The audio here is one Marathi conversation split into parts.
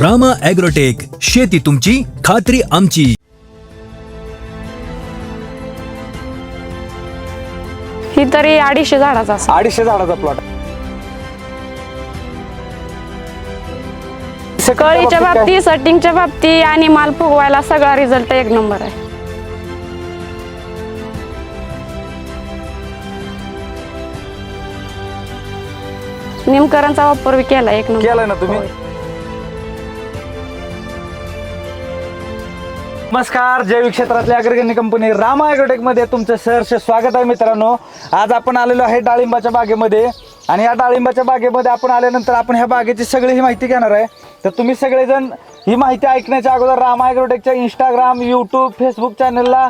रामा ॲग्रोटेक शेती तुमची खात्री आमची. ही तरी अडीचशे झाडाचा असं अडीचशे झाडाचा प्लॉट कळीच्या बाबतीत सटिंगच्या बाबतीत आणि माल फुगवायला सगळा रिझल्ट एक नंबर आहे. निमकरांचा वापर बी केला एक नंबर केलाय ना तुम्ही? नमस्कार जैविक क्षेत्रातल्या अग्रगण्य कंपनी रामा ॲग्रोटेकमध्ये तुमचं सहर्ष स्वागत आहे मित्रांनो. आज आपण आलेलो आहे डाळिंबाच्या बागेमध्ये आणि या डाळिंबाच्या बागेमध्ये आपण आल्यानंतर आपण ह्या बागेची सगळी ही माहिती घेणार आहे. तर तुम्ही सगळेजण ही माहिती ऐकण्याच्या अगोदर रामा ॲग्रोटेकच्या इंस्टाग्राम यूट्यूब फेसबुक चॅनलला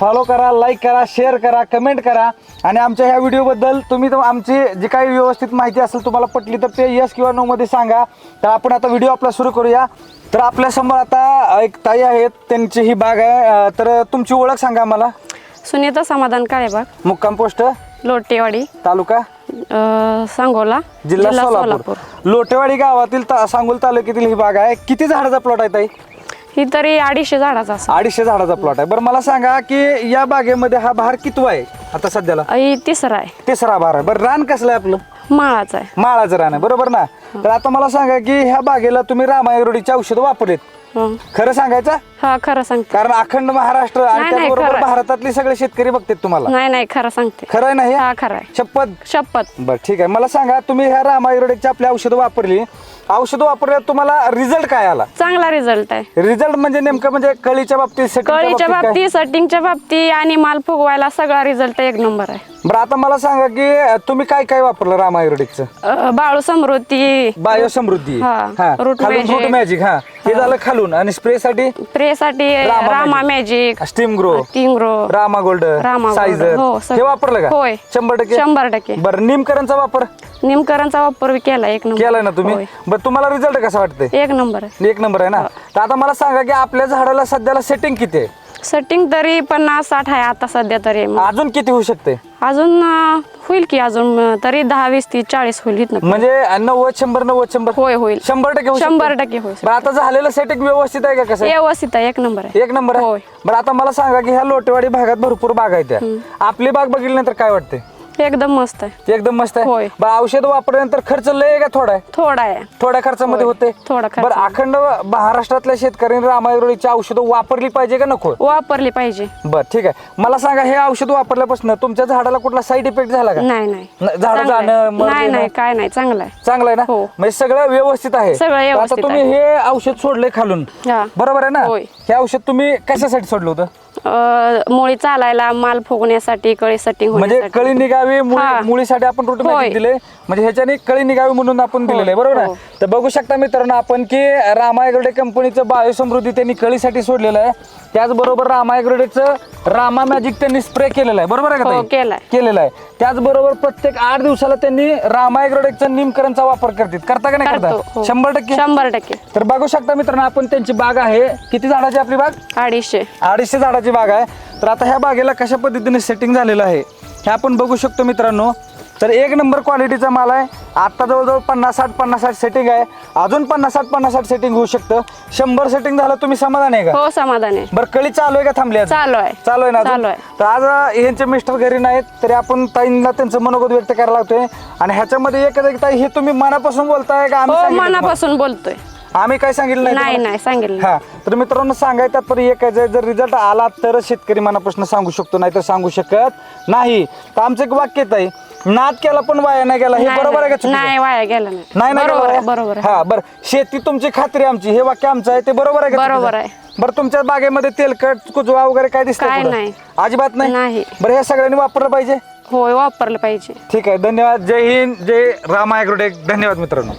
फॉलो करा लाईक करा शेअर करा कमेंट करा. आणि आमच्या ह्या व्हिडिओबद्दल तुम्ही तो आमची जी काही व्यवस्थित माहिती असेल तुम्हाला पटली तर ते यस किंवा नो मध्ये सांगा. तर आपण आता व्हिडिओ आपला सुरू करूया. तर आपल्यासमोर आता एक ताई आहेत. त्यांची ही बाग आहे. तर तुमची ओळख सांगा आम्हाला. सुनीता समाधान काळेबाग मुक्काम पोस्ट. लोटेवाडी तालुका? सांगोला जिल्हा सोलापूर. लोटेवाडी गावातील ता- सांगोल तालुक्यातील ही बाग आहे. किती झाडाचा प्लॉट आहे ताई? ही तरी अडीचशे झाडाचा असं. अडीचशे झाडाचा प्लॉट आहे. बरं मला सांगा की या बागेमध्ये हा बहार कितवा आहे आता सध्याला? ही तिसरा आहे. तिसरा बहार आहे. बरं रान कसलं आहे आपलं? माळाचा आहे. माळाचं रान आहे. बरोबर ना? तर आता मला सांगा की ह्या बागेला तुम्ही रामायरोडीची औषधं वापरलीत. खरं सांगायचं? हा खरं सांगते. कारण अखंड महाराष्ट्र आणि नाही, नाही, त्याचबरोबर. भारतातले सगळे शेतकरी बघतात तुम्हाला. नाही नाही खरं सांगते. खरं आहे ना हे? खरं आहे. शपथ? शपथ. बर ठीक आहे. मला सांगा तुम्ही ह्या रामायरोडीची आपली औषधं वापरली. औषधं वापरल्यावर तुम्हाला रिझल्ट काय आला? चांगला रिझल्ट आहे. रिझल्ट म्हणजे नेमकं म्हणजे कळीच्या बाबतीत setting च्या कळीच्या बाबतीत काय? बाबतीत सटिंगच्या बाबतीत आणि माल फुगवायला सगळा रिझल्ट एक नंबर आहे. बरं आता मला सांगा की तुम्ही काय काय वापरलं रामायरोडिकचं? अं, बाळू समृद्धी. बायो समृद्धी हा, हा root खालून magic. रूट मॅजिक हा. हे झालं खालून आणि स्प्रे साठी प्रेसाठी Rama Rama. Magic. Steam grow. टिंग्रो Rama gold. Rama gold. सायझर. हो, हे वापरलं का? होय. शंभर टक्के? शंभर टक्के. बरं निमकरांचा वापर? निमकरांचा वापर बी केला एक नंबर. केलाय ना तुम्ही. बरं तुम्हाला रिझल्ट कसा वाटतंय? एक नंबर. एक नंबर आहे ना? तर आता मला सांगा की आपल्या झाडाला सध्याला सेटिंग किती आहे? सेटिंग तरी पन्नास साठ आहे आता सध्या तरी. अजून किती होऊ शकते? अजून अं, होईल की अजून अं, तरी दहा वीस तीस चाळीस होईल इथनं. म्हणजे नव्वद शंभर नव्वद शंभर? होय होईल. शंभर टक्के होऊ शंभर शकते? टक्के होईल बरं आता झालेलं सेटिंग व्यवस्थित आहे का कसं? व्यवस्थित आहे एक नंबर आहे. एक नंबर आहे? होय. बरं आता मला सांगा की ह्या लोटेवाडी भागात भरपूर बाग आहेत त्या. आपली बाग बघितल्यानंतर काय वाटते एकदम मस्त आहे. एकदम मस्त आहे? होय. बरं औषध वापरल्यानंतर खर्च लय आहे का थोडा आहे? थोडा आहे. थोड्या खर्चामध्ये होय. होते? थोडा खर्च. बरं अखंड महाराष्ट्रातल्या शेतकऱ्यांनी रामायरोडीची औषधं वापरली पाहिजे का नको? वापरली पाहिजे. बर ठीक आहे. मला सांगा हे औषध वापरल्यापासून तुमच्या झाडाला कुठला साईड इफेक्ट झाला का? नाही नाही. झाडं चांगलं आहे. जाणं, मर नाही येणं? नाही काय नाही चांगलं आहे. चांगलं आहे ना? हो. म्हणजे सगळं व्यवस्थित आहे. सगळं तर आता व्यवस्थित तुम्ही हे औषध सोडले खालून. हा. बरोबर आहे ना? होय. हे औषध तुम्ही कशासाठी सोडलं होतं? अं, मुळी चालायला माल फुगण्यासाठी कळी सटिंग म्हणजे कळी निघावी मुळी- हा. मुळीसाठी आपण रूट होय. दिले म्हणजे ह्याच्याने कळी निघावी म्हणून आपण दिलेलं आहे बरोबर हो. आहे तर बघू शकता मित्रांनो आपण की रामायग्रोडे कंपनीचं बायोसमृद्धी त्यांनी कळीसाठी सोडलेलं आहे त्याचबरोबर रामायग्रोडेचं रामा मॅजिक त्यांनी स्प्रे केलेलं आहे बरोबर आहे का हो, ताई? केलाय. केलेलं आहे त्याचबरोबर प्रत्येक आठ दिवसाला त्यांनी रामायग्रोडेकचा निमकरणचा वापर करतात. करता का नाही करतो करता? हो. शंभर टक्के? शंभर टक्के. तर बघू शकता मित्रांनो आपण त्यांची बाग आहे. किती झाडाची आपली बाग? अडीचशे. अडीचशे झाडाची बाग आहे. तर आता ह्या बागेला कशा पद्धतीने सेटिंग झालेलं आहे हे आपण बघू शकतो मित्रांनो. तर एक नंबर क्वालिटीचा माल आहे आता जवळजवळ पन्नास साठ पन्नास साठ सेटिंग आहे अजून पन्नास साठ पन्नास साठ सेटिंग होऊ शकतं शंभर सेटिंग झालं तुम्ही समाधान आहे का हो समाधान आहे बरं कळी चालू आहे का थांबली? चालू आहे चालू आहे ना अजून? चालू आहे. तर आज अं, यांचे मिस्टर घरी नाहीत तरी आपण ताईंना त्यांचं मनोगत व्यक्त करायला लागतोय आणि ह्याच्यामध्ये एकच एक ताई हे तुम्ही मनापासून बोलताय का आम्ही हो सांगितलं तुम्हाला? मनापासून बोलतोय आम्ही काय सांगितलं नाही नाही तुम्हाला? नाही सांगितलं हा तर मित्रांनो सांगायचं तर एक आहे, जर- रिझल्ट आला तरच शेतकरी मनापासून सांगू शकतो नाही तर सांगू शकत नाही तर आमचं एक वाक्य आहे नाद केला पण वाया नाही गेला हे नाही, बरोबर आहे का चुकीचं? नाही वाया गेला नाही नाही नाही बरोबर आहे बरोबर आहे हा बरं शेती तुमची खात्री आमची हे वाक्य आमचं आहे ते बरोबर आहे का बरोबर चुकीचं? आहे. बरं तुमच्या बागेमध्ये तेलकट कुजवा वगैरे काय पुढं? नाही. अजिबात नाही नाही. बरं हे सगळ्यांनी वापरलं पाहिजे होय वापरलं पाहिजे ठीक आहे धन्यवाद जय हिंद जय रामा ॲग्रोटेक धन्यवाद मित्रांनो